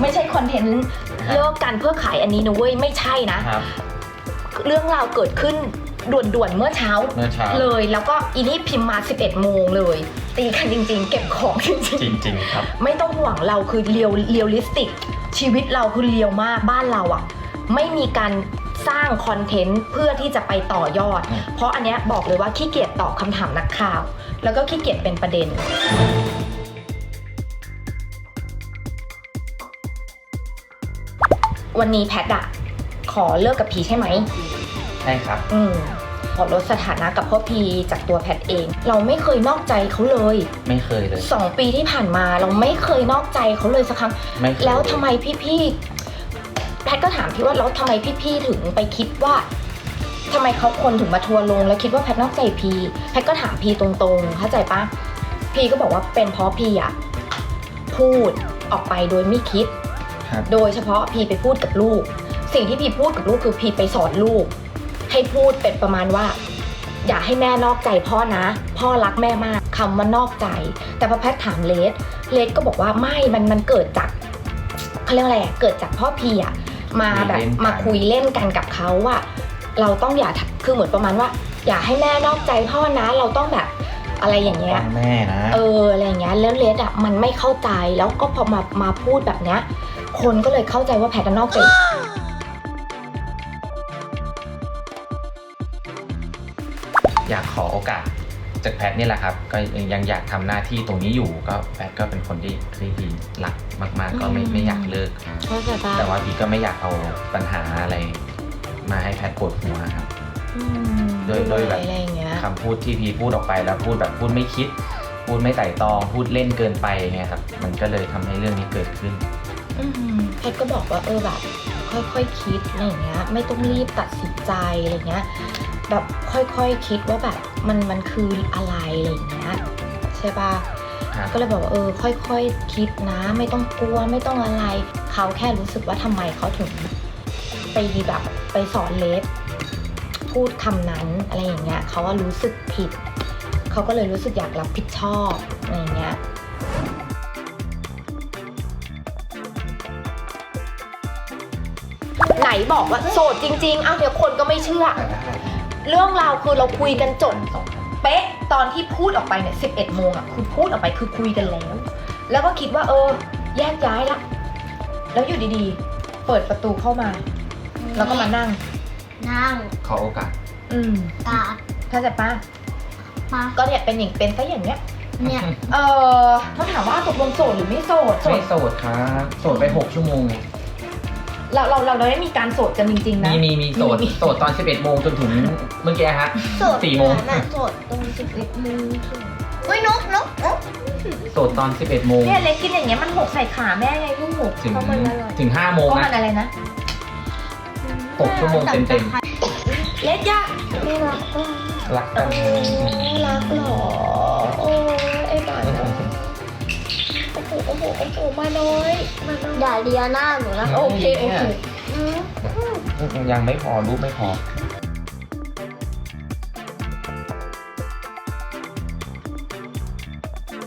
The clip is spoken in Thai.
ไม่ใช่คอนเทนต์เลิกกันเพื่อขายอันนี้นะเว้ยไม่ใช่นะ ครับ เรื่องราวเกิดขึ้นด่วนๆเมื่อเช้า เมื่อเช้า เลยแล้วก็อีนี่พิมพ์มา 11 โมงเลย ตีกันจริง ๆ เก็บของจริงจริง ๆ ครับ ๆ ไม่ต้องห่วงเราคือเรียวเรียลลิสติก ชีวิตเราคือเรียวมากบ้านเราอะไม่มีการสร้างคอนเทนต์เพื่อที่จะไปต่อยอด อืม เพราะอันเนี้ยบอกเลยว่าขี้เกียจตอบคำถามนักข่าว แล้วก็ขี้เกียจเป็นประเด็น วันนี้แพทอะขอเลิกกับพีใช่ไหม ใช่ครับ อืมขอลดสถานะกับพ่อพีจากตัวแพทเอง เราไม่เคยนอกใจเขาเลยไม่เคยเลย สองปีที่ผ่านมาเราไม่เคยนอกใจเขาเลยสักครั้ง ไม่เคยแล้วทำไมพี่ๆแพทก็ถามพี่ว่าแล้วทำไมพี่ๆถึงไปคิดว่าทำไมเขาคนถึงมาทัวร์ลง แล้วคิดว่าแพทนอกใจพีแพทก็ถามพีตรงๆ เข้าใจปะพีก็บอกว่าเป็นเพราะพีอะพูดออกไปโดยไม่คิด ครับ โดยเฉพาะพีไปพูดกับลูก สิ่งที่พีพูดกับลูกคือพีไปสอนลูก ให้พูดเป็นประมาณว่า อย่าให้แม่นอกใจพ่อนะ พ่อรักแม่มากคำว่านอกใจ แต่พอแพทย์ถามเลสเลสก็บอกว่าไม่มันมันเกิดจากเขาเรียกอะไรอะเกิดจากพ่อพีอะมาแบบมาคุยเล่นกันกับเขาว่าเราต้องอย่าคือเหมือนประมาณว่า อย่าให้แม่นอกใจพ่อนะเราต้องแบบอะไรอย่างเงี้ยฟังแม่นะเอออะไรอย่างเงี้ยแล้วเลสอะมันไม่เข้าใจแล้วก็พอมามาพูดแบบเนี้ย คนก็เลยเข้าใจว่าแพทย์นอกใจอยากขอโอกาสจากแพทนี่แหละครับ ก็ยังอยากทำหน้าที่ตรงนี้อยู่ก็แพทก็เป็นคนที่ที่ดีรักมาก ๆ ก็ไม่อืมไม่อยากเลิกเข้าใจปะแต่ว่าพี่ก็ไม่อยากเอาปัญหาอะไร มาให้แพทปวดหัวครับอืมโดยโดยแบบอะไรอย่างเงี้ยคำพูดที่พี่พูดออกไปแล้วพูดแบบพูดไม่คิด พูดไม่ไต่ตอง พูดเล่นเกินไปไงครับ มันก็เลยทำให้เรื่องนี้เกิดขึ้นอืม แพทย์ก็บอกว่าเออแบบค่อยๆคิดอะไรอย่างเงี้ย ไม่ต้องรีบตัดสินใจอะไรเงี้ยแบบค่อยๆคคิดว่าแบบมันมันคืออะไรอะไรอย่างเงี้ยใช่ปะครับก็เลยบอกว่าเออค่อยๆคคิดนะ ไม่ต้องกลัวไม่ต้องอะไร เขาแค่รู้สึกว่าทำไมเขาถึงไปแบบไปสอนเลสพูดคำนั้นอะไรอย่างเงี้ยเขาว่ารู้สึกผิด เขาก็เลยรู้สึกอยากรับผิดชอบอะไรอย่างเงี้ย ไหนบอกว่าโสดจริง ๆ เอ้าเดี๋ยวคนก็ไม่เชื่อ เรื่องราวคือเราคุยกันจบเป๊ะตอนที่พูดออกไปเนี่ย11โมงอะคือพูดออกไปคือคุยกันแล้ว แล้วก็คิดว่าเออ แยกย้ายละ แล้วอยู่ดีๆ เปิดประตูเข้ามา แล้วก็มานั่ง นั่งขอโอกาส อืมกาดเข้าใจปะมาก็เนี่ยเป็นอย่างเป็นซะอย่างเนี้ย เนี่ย เออเขาถามว่าตกลงโสดหรือไม่โสด โสไม่ดโสดครับ โสดไป6ชั่วโมงไง เราเราเราเราได้มีการโสดกันจริงๆนะ มีมีมีโสดมี โสดตอน 11โมงจนถึงเมื่อกี้ฮะ โสดสี่โมง น่ะโสดตรงสิบเอ็ดโมงเฮ้ยนกนกนกโสดตอน 11โมงเนี่ยเล็กกินอย่างเงี้ยมันหกใส่ขาแม่ไงลูกถึงเพราะมันอร่อยถึง5โมงเพราะมันะนอะไรนะ 6ชั่วโมงเต็ม เล็กยะไม่รักก็ๆรักโอ้กันรักเหรอโอ้ย โอ้โหโอ้โหมาน้อยมาน้อยอย่าเลียหน้าหนูนะโอเคโอเคอืมยังไม่พอรูปไม่พอ